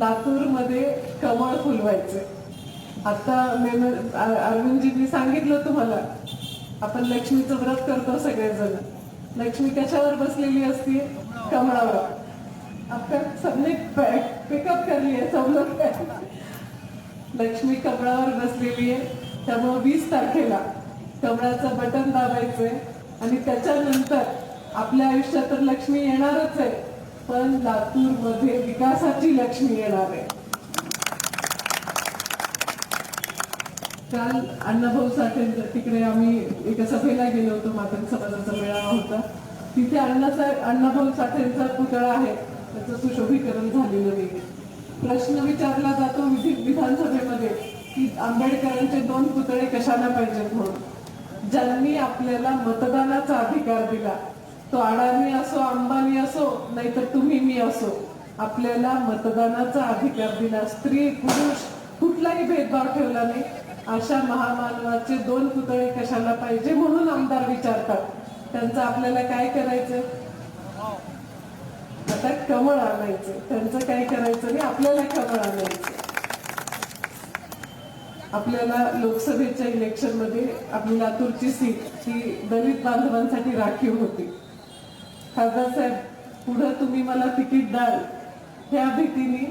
लातूरमध्ये कमळ फुलवायचे. आता मेम अरविंदजींनी सांगितलं तुम्हाला आपण लक्ष्मीचं व्रत करतो सगळेजण. लक्ष्मी कशावर बसलेली असते? कमळावर. आपण सबने पिकअप करली आहे सब लक्ष्मी कमळावर बसलेली आहे. त्यामुळे वीस तारखेला कमळाचं बटन दाबायचंय. आणि त्याच्यानंतर आपल्या आयुष्यात तर लक्ष्मी येणारच आहे. पण लातूरमध्ये विकासाची लक्ष्मी येणार आहे. काल अण्णाभाऊ साठे तिकडे आम्ही एका सभेला गेलो होतो मातंग समाजाचा मेळावा होता. तिथे अण्णाचा अण्णाभाऊ साठेंचा पुतळा आहे त्याचं सुशोभीकरण झालेलं नाही प्रश्न विचारला जातो विधी विधानसभेमध्ये की आंबेडकरांचे दोन पुतळे कशाला पाहिजेत म्हणून? ज्यांनी आपल्याला मतदानाचा अधिकार दिला तो अडाणी असो अंबानी असो नाहीतर तुम्ही मी असो. आपल्याला मतदानाचा अधिकार दिला. स्त्री पुरुष कुठलाही भेदभाव ठेवला नाही. अशा महामानवाचे दोन पुतळे कशाला पाहिजे म्हणून आमदार विचारतात. त्यांचं आपल्याला काय करायचं? आता कमळ आणायचं. त्यांचं काय करायचं नाही? आपल्याला कमळ आणायचं. आपल्याला लोकसभेच्या इलेक्शनमध्ये आपली लातूरची सीट ही दलित बांधवांसाठी राखीव होती. खासदार साहेब पुढं तुम्ही मला तिकीट द्याल. ह्या भीतीने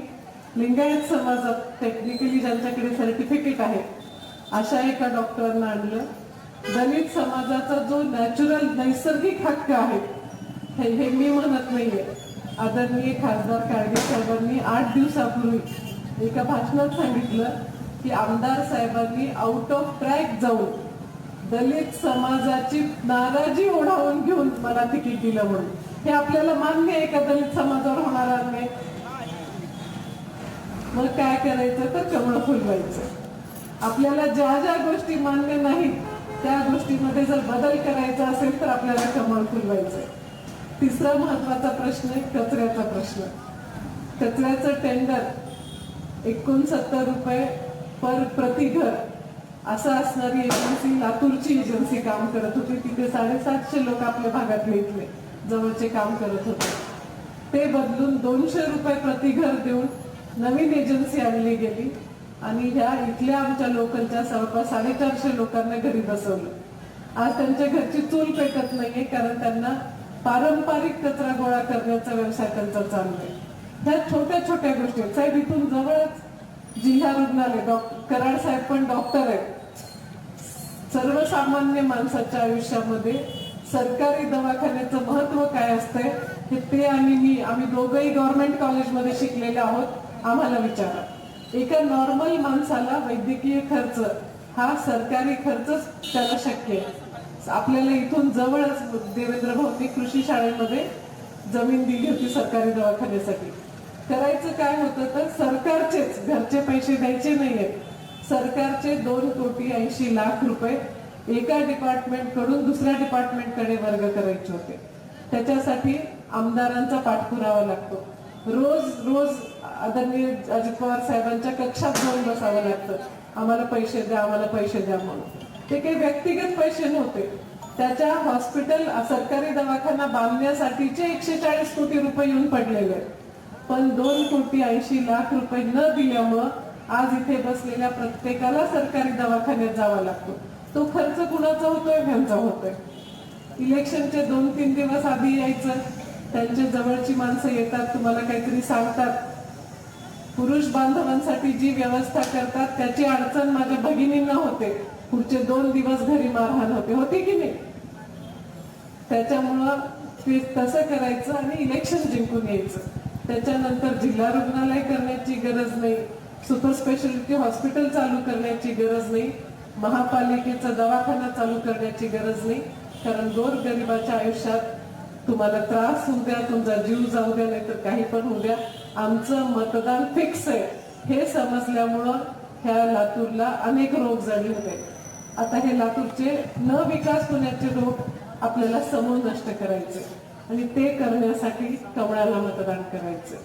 लिंगायत समाजात टेक्निकली ज्यांच्याकडे सर्टिफिकेट आहे अशा एका डॉक्टरांना आणलं. दलित समाजाचा जो नॅचरल नैसर्गिक हक्क आहे हे हे मी म्हणत नाहीये. आदरणीय खासदार काळगे साहेबांनी आठ दिवसापूर्वी एका भाषणात सांगितलं की आमदार साहेबांनी आउट ऑफ ट्रॅक जाऊन दलित समाजाची नाराजी ओढावून घेऊन मला तिकीट दिलं म्हणून. हे आपल्याला मान्य आहे का? दलित समाजावर होणारा नाही मग काय करायचं? तर कमळ फुलवायचं आपल्याला ज्या ज्या गोष्टी मान्य नाहीत त्या गोष्टीमध्ये जर बदल करायचा असेल तर आपल्याला कमळ फुलवायचं तिसरा महत्त्वाचा प्रश्न आहे कचऱ्याचा प्रश्न. कचऱ्याचं टेंडर एकोणसत्तर रुपये पर प्रति घर. असं असणारी एजन्सी लातूरची एजन्सी काम करत होती. तिथे साडेसातशे लोक आपल्या भागात भेटले जवळचे काम करत होते. ते बदलून दोनशे रुपये प्रति घर देऊन नवीन एजन्सी आणली गेली आणि ह्या इथल्या आमच्या लोकलच्या जवळपास साडेचारशे लोकांना घरी बसवलं. आज त्यांच्या घरची चूल पेटत नाहीये कारण त्यांना पारंपरिक कचरा गोळा करण्याचा व्यवसाय त्यांचा चालू आहे. ह्या छोट्या छोट्या गोष्टी आहेत. साहेब इथून जवळच जिल्हा रुग्णालय कराड साहेब पण डॉक्टर आहेत. सर्वसामान्य माणसाच्या आयुष्यामध्ये सरकारी दवाखान्याचं महत्त्व काय असतंय हे ते आणि मी आम्ही दोघंही गव्हर्नमेंट कॉलेजमध्ये शिकलेले आहोत आम्हाला विचारा. एका नॉर्मल माणसाला वैद्यकीय खर्च हा सरकारी खर्चच त्याला शक्य आहे. आपल्याला इथून जवळच देवेंद्र भाऊनी कृषी शाळेमध्ये जमीन दिली होती सरकारी दवाखान्यासाठी. करायचं काय होतं तर सरकारचेच घरचे पैसे द्यायचे नाहीयेत. सरकारचे दोन कोटी ऐंशी लाख रुपये एका डिपार्टमेंटकडून दुसऱ्या डिपार्टमेंटकडे वर्ग करायचे होते. त्याच्यासाठी आमदारांचा पाठपुरावा लागतो. रोज रोज आदरणीय अजित पवार साहेबांच्या कक्षात जाऊन बसावं लागतं. आम्हाला पैसे द्या आम्हाला पैसे द्या म्हणून. ते काही व्यक्तिगत पैसे नव्हते. त्याच्या हॉस्पिटल सरकारी दवाखाना बांधण्यासाठीचे एकशे चाळीस कोटी रुपये येऊन पडलेले आहेत. पण दोन कोटी ऐंशी लाख रुपये न दिल्यामुळं आज इथे बसलेल्या प्रत्येकाला सरकारी दवाखान्यात जावा लागतो. तो खर्च कुणाचा होतोय? ह्यांचा होतोय. इलेक्शनचे दोन तीन दिवस आधी यायचं. त्यांच्या जवळची माणसं येतात तुम्हाला काहीतरी सांगतात. पुरुष बांधवांसाठी जी व्यवस्था करतात त्याची अडचण माझ्या भगिनींना होते. पुढचे दोन दिवस घरी मारहाण होते. होते की नाही? त्याच्यामुळं ते तसं करायचं आणि इलेक्शन जिंकून यायचं. त्याच्यानंतर जिल्हा रुग्णालय करण्याची गरज नाही. सुपर स्पेशालिटी हॉस्पिटल चालू करण्याची गरज नाही. महापालिकेचा दवाखाना चालू करण्याची गरज नाही. कारण गोर गरिबाच्या आयुष्यात तुम्हाला त्रास होऊ द्या तुमचा जीव जाऊ द्या नाहीतर काही पण होऊ द्या. आमचं मतदान फिक्स आहे. हे समजल्यामुळं ह्या लातूरला अनेक रोग जडले होते. आता हे लातूरचे न विकास होण्याचे रोग आपल्याला समोर नष्ट करायचे. आणि ते करण्यासाठी कमळाला मतदान करायचं.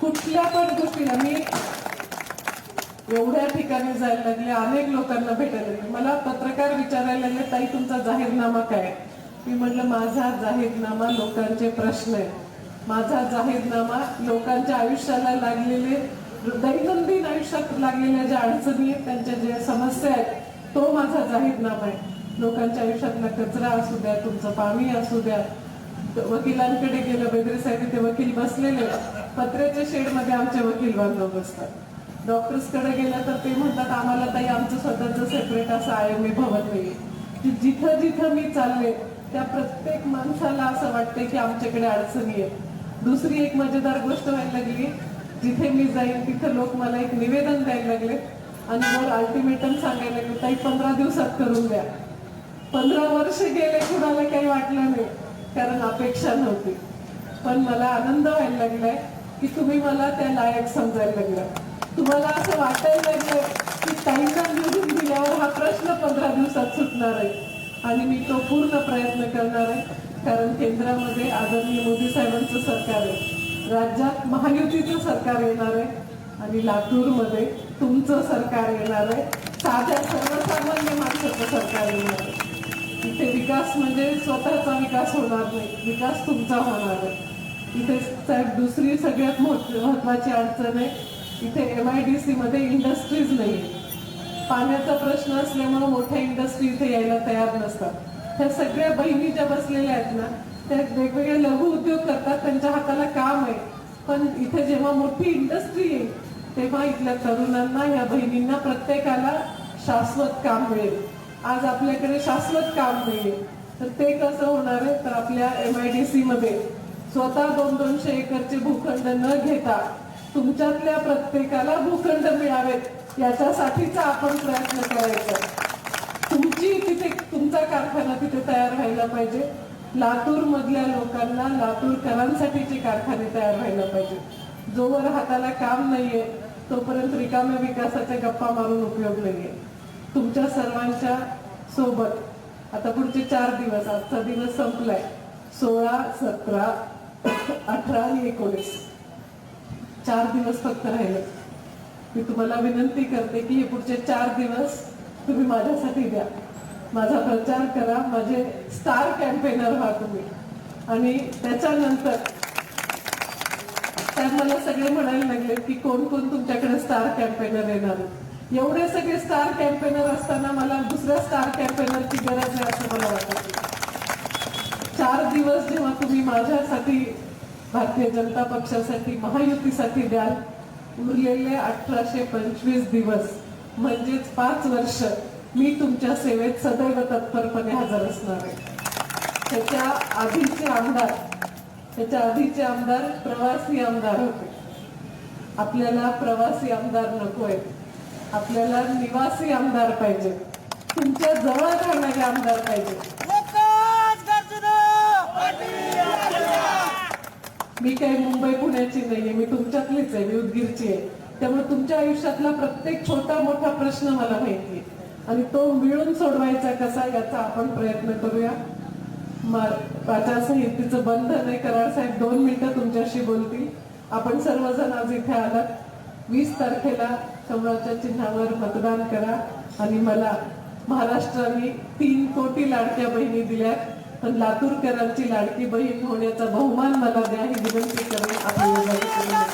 कुठल्या पण गोष्टीला मी एवढ्या ठिकाणी जायला लागले अनेक लोकांना भेटायला लागले. मला पत्रकार विचारायला लागले ताई तुमचा जाहीरनामा काय मी म्हटलं माझा जाहीरनामा लोकांचे प्रश्न आहे माझा जाहीरनामा लोकांच्या आयुष्याला लागलेले दैनंदिन आयुष्यात लागलेल्या ज्या अडचणी आहेत त्यांच्या ज्या समस्या आहेत तो माझा जाहीरनामा आहे. लोकांच्या आयुष्यातला कचरा असू द्या तुमचं पाणी असू द्या. वकिलांकडे गेलं वगैरे साहेब ते वकील बसलेले. पत्र्याच्या शेडमध्ये आमचे वकील बांधव बसतात. डॉक्टर्सकडे गेलं तर ते म्हणतात आम्हाला ताई आमचं स्वतःचं सेपरेट असं आय एम ए भवन की जिथं जिथं मी चालले त्या प्रत्येक माणसाला असं वाटते की आमच्याकडे अडचणी आहेत. दुसरी एक मजेदार गोष्ट व्हायला लागली जिथे मी जाईन तिथे लोक मला एक निवेदन द्यायला लागले आणि वर अल्टिमेटम सांगायला लागले ताई पंधरा दिवसात करून द्या. पंधरा वर्ष गेले कुणाला काही वाटलं नाही कारण अपेक्षा नव्हती. पण मला आनंद व्हायला लागलाय की तुम्ही मला त्या लायक समजायला लागला तुम्हाला असं वाटायला लागलं की ताईंना निवडून दिल्यावर हा प्रश्न पंधरा दिवसात सुटणार आहे. आणि मी तो पूर्ण प्रयत्न करणार आहे कारण केंद्रामध्ये आदरणीय मोदी साहेबांचं सरकार आहे. राज्यात महायुतीचं सरकार येणार आहे आणि लातूरमध्ये तुमचं सरकार येणार आहे. साध्या सर्वसामान्य माणसाचं सरकार येणार आहे. इथे विकास म्हणजे स्वतःचा विकास होणार नाही विकास तुमचा होणार आहे. इथे साहेब दुसरी सगळ्यात महत्त्व महत्वाची अडचण आहे इथे एम आय डी सीमध्ये इंडस्ट्रीज नाही पाण्याचा प्रश्न असल्यामुळे मोठ्या इंडस्ट्री इथे यायला तयार नसतात. ह्या सगळ्या बहिणी ज्या बसलेल्या आहेत ना त्या वेगवेगळे लघु उद्योग करतात त्यांच्या हाताला काम आहे. पण इथे जेव्हा मोठी इंडस्ट्री येईल तेव्हा इथल्या तरुणांना या बहिणींना प्रत्येकाला शाश्वत काम मिळेल. आज आपल्याकडे शाश्वत काम नाही तर ते कसं होणार आहे? तर आपल्या एम आय डी सीमध्ये स्वतः दोन दोनशे एकरचे भूखंड न घेता तुमच्यातल्या प्रत्येकाला भूखंड मिळावेत याच्यासाठीचा आपण प्रयत्न करायचा. तुमची तिथे तुमचा कारखाना तिथे तयार व्हायला पाहिजे. लातूर मधल्या लोकांना लातूरकरांसाठीचे कारखाने तयार व्हायला पाहिजे. जोवर हाताला काम नाहीये तोपर्यंत रिकाम्या विकासाच्या गप्पा मारून उपयोग नाहीये. तुमच्या सर्वांच्या सोबत आता पुढचे चार दिवस आजचा दिवस संपलाय. सोळा सतरा अठरा आणि एकोणीस. चार दिवस फक्त राहिले. मी तुम्हाला विनंती करते की हे पुढचे चार दिवस तुम्ही माझ्यासाठी द्या. माझा प्रचार करा माझे स्टार कॅम्पेनर व्हा तुम्ही. आणि त्याच्यानंतर तर मला सगळे म्हणायला लागले की कोण कोण तुमच्याकडे स्टार कॅम्पेनर येणार? एवढे सगळे स्टार कॅम्पेनर असताना मला दुसऱ्या स्टार कॅम्पेनरची गरज आहे असं मला वाटत. चार दिवस जेव्हा तुम्ही माझ्यासाठी भारतीय जनता पक्षासाठी महायुतीसाठी द्याल. उरलेले अठराशे पंचवीस दिवस म्हणजेच पाच वर्ष मी तुमच्या सेवेत सदैव तत्परपणे हजर असणार आहे. त्याच्या आधीचे आमदार त्याच्या आधीचे आमदार प्रवासी आमदार. होते आपल्याला प्रवासी आमदार नकोय. आपल्याला निवासी आमदार पाहिजे. तुमच्या जवळ राहणारे आमदार पाहिजे. मी काही मुंबई पुण्याची नाहीये मी तुमच्यातलीच आहे मी उदगीरची आहे. त्यामुळे तुमच्या आयुष्यातला प्रत्येक छोटा मोठा प्रश्न मला माहिती आहे आणि तो मिळून सोडवायचा कसा याचा आपण प्रयत्न करूया. मा- आचारसंहितेचं बंधन आहे कराड साहेब दोन मिनिटं तुमच्याशी बोलतील. आपण सर्वजण आज इथे आलात. वीस तारखेला कमळाच्या चिन्हावर मतदान करा. आणि मला महाराष्ट्राने तीन कोटी लाडक्या बहिणी दिल्या पण लातूरकरांची लाडकी बहीण होण्याचा बहुमान मला द्या ही विनंती करून आपली